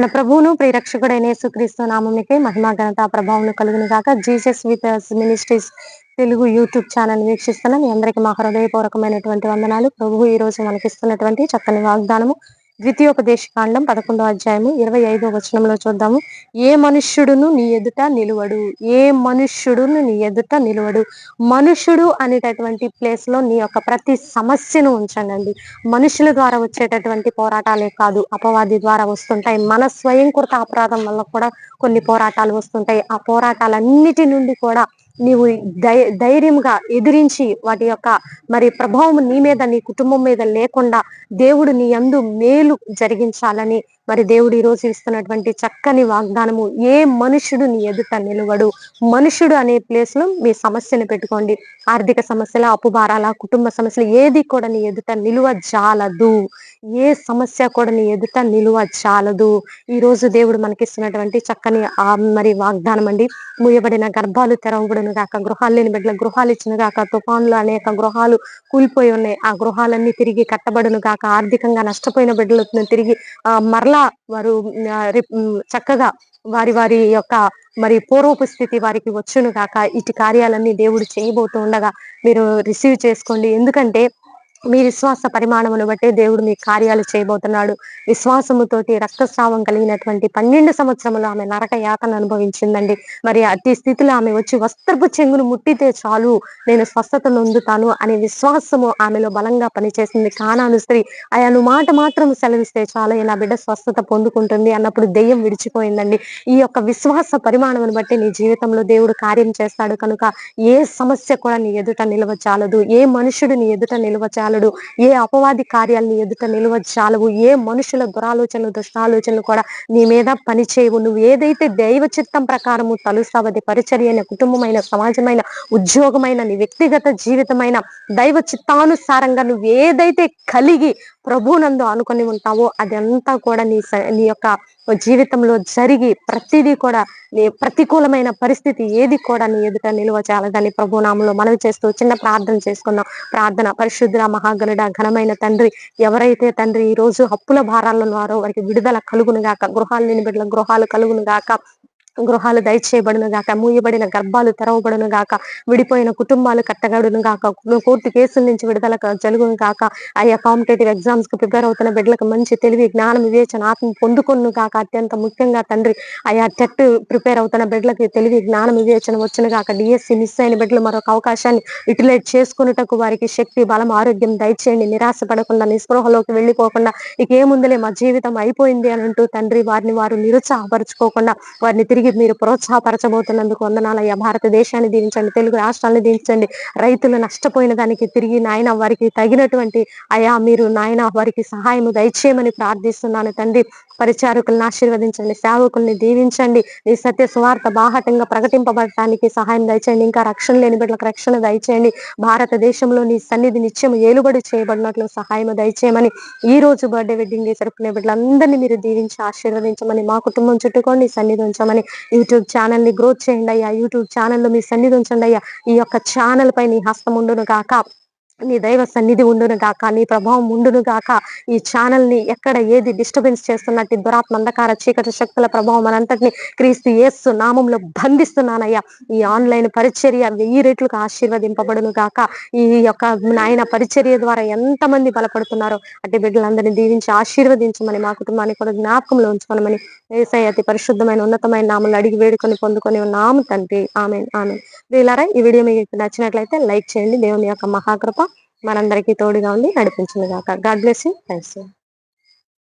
మన ప్రభువును ప్రియరక్షకుడైన యేసుక్రీస్తు నామమునికే మహిమా ఘనత ప్రభావం కలుగును కాక Jesus with ministries Telugu YouTube channel వీక్షిస్తున్న మీ అందరికీ మా హృదయపూర్వకమైనటువంటి వందనాలు. ప్రభువు ఈ రోజు మనకిస్తున్నటువంటి చక్కని వాగ్దానము ద్వితీయోపదేశ కాండం పదకొండో అధ్యాయము ఇరవై ఐదో వచనంలో చూద్దాము. ఏ మనుష్యుడును నీ ఎదుట నిలువడు? ఏ మనుష్యుడును నీ ఎదుట నిలువడు? మనుషుడు అనేటటువంటి ప్లేస్లో నీ యొక్క ప్రతి సమస్యను ఉంచండి మనుషుల ద్వారా వచ్చేటటువంటి పోరాటాలే కాదు అపవాది ద్వారా వస్తుంటాయి. మన స్వయం కృత అపరాధం వల్ల కూడా కొన్ని పోరాటాలు వస్తుంటాయి. ఆ పోరాటాలన్నిటి నుండి కూడా నీవు ధైర్యంగా ఎదిరించి వాటి యొక్క మరి ప్రభావం నీ మీద నీ కుటుంబం మీద లేకుండా దేవుడు నీ అందు మేలు జరిగించాలని మరి దేవుడు ఈ రోజు ఇస్తున్నటువంటి చక్కని వాగ్దానము. ఏ మనుషుడు నీ ఎదుట నిలవడు. మనుషుడు అనే ప్లేస్లో మీ సమస్యను పెట్టుకోండి. ఆర్థిక సమస్యల అప్పుభారాల కుటుంబ సమస్యలు ఏది కూడా నీ ఎదుట నిలువ జాలదు. ఏ సమస్య కూడా నీ ఎదుట నిలువ చాలదు. ఈ రోజు దేవుడు మనకిస్తున్నటువంటి చక్కని ఆ మరి వాగ్దానం అండి. మూయబడిన గర్భాలు తెరవబడిన గాక గృహాలు లేని బిడ్డల గృహాలు ఇచ్చిన గాక తుఫాన్లు అనేక గృహాలు కూలిపోయి ఉన్నాయి. ఆ గృహాలన్నీ తిరిగి కట్టబడును గాక ఆర్థికంగా నష్టపోయిన బిడ్డలు తిరిగి ఆ మరలా వారు చక్కగా వారి వారి యొక్క మరి పూర్వపు స్థితి వారికి వచ్చును కాక ఇటు కార్యాలన్నీ దేవుడు చేయబోతూ ఉండగా మీరు రిసీవ్ చేసుకోండి. ఎందుకంటే మీ విశ్వాస పరిమాణమును బట్టి దేవుడు మీ కార్యాలు చేయబోతున్నాడు. విశ్వాసముతోటి రక్తస్రావం కలిగినటువంటి పన్నెండు సంవత్సరములు ఆమె నరక యాతను అనుభవించిందండి. మరి అతి స్థితిలో ఆమె వచ్చి వస్త్రపు చెంగును ముట్టితే చాలు నేను స్వస్థత నొందుతాను అనే విశ్వాసము ఆమెలో బలంగా పనిచేసింది. కానాను స్త్రీ ఆయన మాట మాత్రం సెలవిస్తే చాలు నా బిడ్డ స్వస్థత పొందుకుంటుంది అన్నప్పుడు దెయ్యం విడిచిపోయిందండి. ఈ యొక్క విశ్వాస పరిమాణమును బట్టి నీ జీవితంలో దేవుడు కార్యం చేస్తాడు కనుక ఏ సమస్య కూడా నీ ఎదుట నిలవ చాలదు. ఏ మనుషుడు నీ ఎదుట నిలవ చాలడు ఏ అపవాది కార్యాలని ఎదుట నిలువ చాలవు ఏ మనుషుల దురాలోచనలు దుష్టాలోచనలు కూడా నీ మీద పని చేయవు నువ్వు ఏదైతే దైవ చిత్తం ప్రకారము తలుస్తావది పరిచర్యైన కుటుంబమైన సమాజమైన ఉద్యోగమైన నీ వ్యక్తిగత జీవితమైన దైవ చిత్తానుసారంగా నువ్వు ఏదైతే కలిగి ప్రభునందు అనుకుని ఉంటావో అదంతా కూడా నీ నీ యొక్క జీవితంలో జరిగి ప్రతిదీ కూడా నీ ప్రతికూలమైన పరిస్థితి ఏది కూడా నీ ఎదుట నిలువ చాలదని ప్రభునామంలో మనవి చేస్తూ చిన్న ప్రార్థన చేసుకుందాం. ప్రార్థన పరిశుద్ధ మహాగణుడ ఘనమైన తండ్రి. ఎవరైతే తండ్రి ఈ రోజు అప్పుల భారాలను వారో వారికి విడుదల కలుగును గాక గృహాలు లేని బిడ్డల గృహాలు కలుగును గాక గృహాలు దయచేయబడును గాక మూయబడిన గర్భాలు తెరవబడును గాక విడిపోయిన కుటుంబాలు కట్టగడును గాక కోర్టు కేసుల నుంచి విడుదల జరుగును గాక ఆయా కాంపిటేటివ్ ఎగ్జామ్స్కు ప్రిపేర్ అవుతున్న బిడ్డలకు మంచి తెలివి జ్ఞానం వివేచన ఆత్మ పొందుకొను గాక. అత్యంత ముఖ్యంగా తండ్రి ఆయా టెట్ ప్రిపేర్ అవుతున్న బిడ్డలకి తెలివి జ్ఞానం వివేచన వచ్చును గాక. డిఎస్సి మిస్ అయిన బిడ్డలు మరొక అవకాశాన్ని యూటిలైజ్ చేసుకున్నటకు వారికి శక్తి బలం ఆరోగ్యం దయచేయండి. నిరాశ పడకుండా నిస్పృహలోకి వెళ్ళిపోకుండా ఇక ఏముందలే మా జీవితం అయిపోయింది అని అంటూ తండ్రి వారిని వారు నిరుత్సాహపరచుకోకుండా వారిని తిరిగి మీరు ప్రోత్సాహపరచబోతున్నందుకు వందనాలయ్యా భారతదేశాన్ని దీవించండి తెలుగు రాష్ట్రాలను దీవించండి. రైతులు నష్టపోయిన దానికి తిరిగి నాయన వారికి తగినటువంటి అయా మీరు నాయన వారికి సహాయం దయచేయమని ప్రార్థిస్తున్నాను తండ్రి. పరిచారకులను ఆశీర్వదించండి సేవకుల్ని దీవించండి. నీ సత్య స్వార్థ బాహటంగా ప్రకటింపబడటానికి సహాయం దయచేయండి. ఇంకా రక్షణ లేని బిడ్డలకు రక్షణ దయచేయండి. భారతదేశంలో నీ సన్నిధి నిత్యం ఏలుబడి చేయబడినట్లు సహాయం దయచేయమని ఈ రోజు బర్త్డే వెడ్డింగ్ జరుపుకునే బిడ్డలందరినీ మీరు దీవించి ఆశీర్వదించమని మా కుటుంబం చుట్టుకొని సన్నిధి ఉంచమని యూట్యూబ్ ఛానల్ని గ్రోత్ చేయండి అయ్యా. యూట్యూబ్ ఛానల్లో మీ సన్నిధి ఉంచండి అయ్యా. ఈ యొక్క ఛానల్ పై నీ హస్తం ఉండును కాక నీ దైవ సన్నిధి ఉండును గాక నీ ప్రభావం ఉండును గాక ఈ ఛానల్ని ఎక్కడ ఏది డిస్టర్బెన్స్ చేస్తున్నట్టు దురాత్మ అంధకార చీకటి శక్తుల ప్రభావం అనంతటిని క్రీస్తు ఏసు నామంలో బంధిస్తున్నానయ్యా. ఈ ఆన్లైన్ పరిచర్య వెయ్యి రేట్లకు ఆశీర్వదింపబడును గాక. ఈ యొక్క నాయన పరిచర్య ద్వారా ఎంతమంది బలపడుతున్నారో అట్టి బిడ్డలందరినీ దీవించి ఆశీర్వదించమని మా కుటుంబాన్ని కూడా జ్ఞాపకంలో ఉంచుకోనమని ఏసై అతి పరిశుద్ధమైన ఉన్నతమైన నామలు అడిగి వేడుకొని పొందుకొని ఉన్నాము తండ్రి. ఆమె ఆమె వీళ్ళారా ఈ వీడియో మీకు నచ్చినట్లయితే లైక్ చేయండి. దేవుని యొక్క మహాకృప మనందరికీ తోడుగా ఉండి నడిపించింది కాక గాడ్ బ్లెస్ యూ థ్యాంక్స్